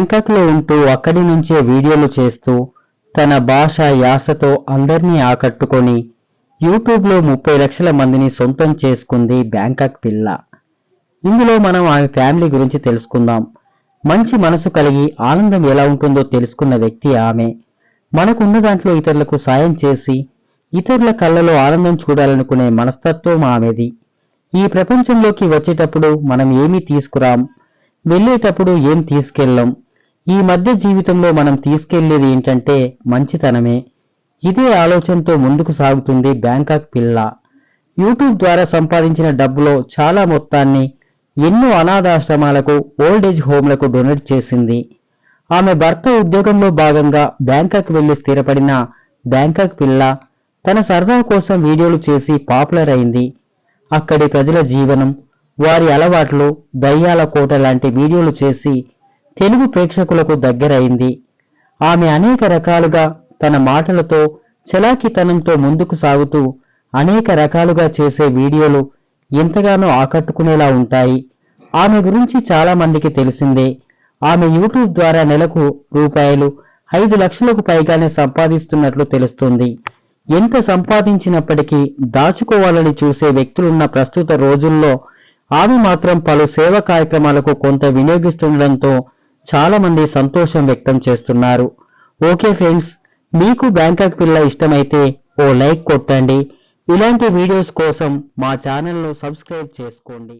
బ్యాంకాక్లో ఉంటూ అక్కడి నుంచే వీడియోలు చేస్తూ తన భాష యాసతో అందరినీ ఆకట్టుకొని యూట్యూబ్లో ముప్పై లక్షల మందిని సొంతం చేసుకుంది బ్యాంకాక్ పిల్ల. ఇందులో మనం ఆమె ఫ్యామిలీ గురించి తెలుసుకుందాం. మంచి మనసు కలిగి ఆనందం ఎలా ఉంటుందో తెలుసుకున్న వ్యక్తి ఆమె. మనకున్న దాంట్లో ఇతరులకు సాయం చేసి ఇతరుల కళ్ళలో ఆనందం చూడాలనుకునే మనస్తత్వం ఆమెది. ఈ ప్రపంచంలోకి వచ్చేటప్పుడు మనం ఏమీ తీసుకురాం? వెళ్ళేటప్పుడు ఏం తీసుకెళ్ళం? ఈ మధ్య జీవితంలో మనం తీసుకెళ్ళేది ఏంటంటే మంచితనమే. ఇదే ఆలోచనతో ముందుకు సాగుతుంది బ్యాంకాక్ పిల్ల. యూట్యూబ్ ద్వారా సంపాదించిన డబ్బులో చాలా మొత్తాన్ని ఎన్నో అనాథాశ్రమాలకు ఓల్డ్ ఏజ్ హోమ్లకు డొనేట్ చేసింది. ఆమె భర్త ఉద్యోగంలో భాగంగా బ్యాంకాక్ వెళ్ళి స్థిరపడిన బ్యాంకాక్ పిల్ల తన సరదా కోసం వీడియోలు చేసి పాపులర్ అయింది. అక్కడి ప్రజల జీవనం వారి అలవాట్లు దయ్యాల కోట లాంటి వీడియోలు చేసి తెలుగు ప్రేక్షకులకు దగ్గరైంది. ఆమె అనేక రకాలుగా తన మాటలతో చలాకితనంతో ముందుకు సాగుతూ అనేక రకాలుగా చేసే వీడియోలు ఎంతగానో ఆకట్టుకునేలా ఉంటాయి. ఆమె గురించి చాలా మందికి తెలిసిందే. ఆమె యూట్యూబ్ ద్వారా నెలకు రూపాయలు ఐదు లక్షలకు పైగానే సంపాదిస్తున్నట్లు తెలుస్తుంది. ఎంత సంపాదించినప్పటికీ దాచుకోవాలని చూసే వ్యక్తులున్న ప్రస్తుత రోజుల్లో ఆమె మాత్రం పలు సేవా కార్యక్రమాలకు కొంత వినియోగిస్తుండడంతో చాలామంది సంతోషం వ్యక్తం చేస్తున్నారు. ఓకే ఫ్రెండ్స్ మీకు బ్యాంకాక్ పిల్ల ఇష్టమైతే ఓ లైక్ కొట్టండి. ఇలాంటి వీడియోస్ కోసం మా ఛానల్ను సబ్స్క్రైబ్ చేసుకోండి.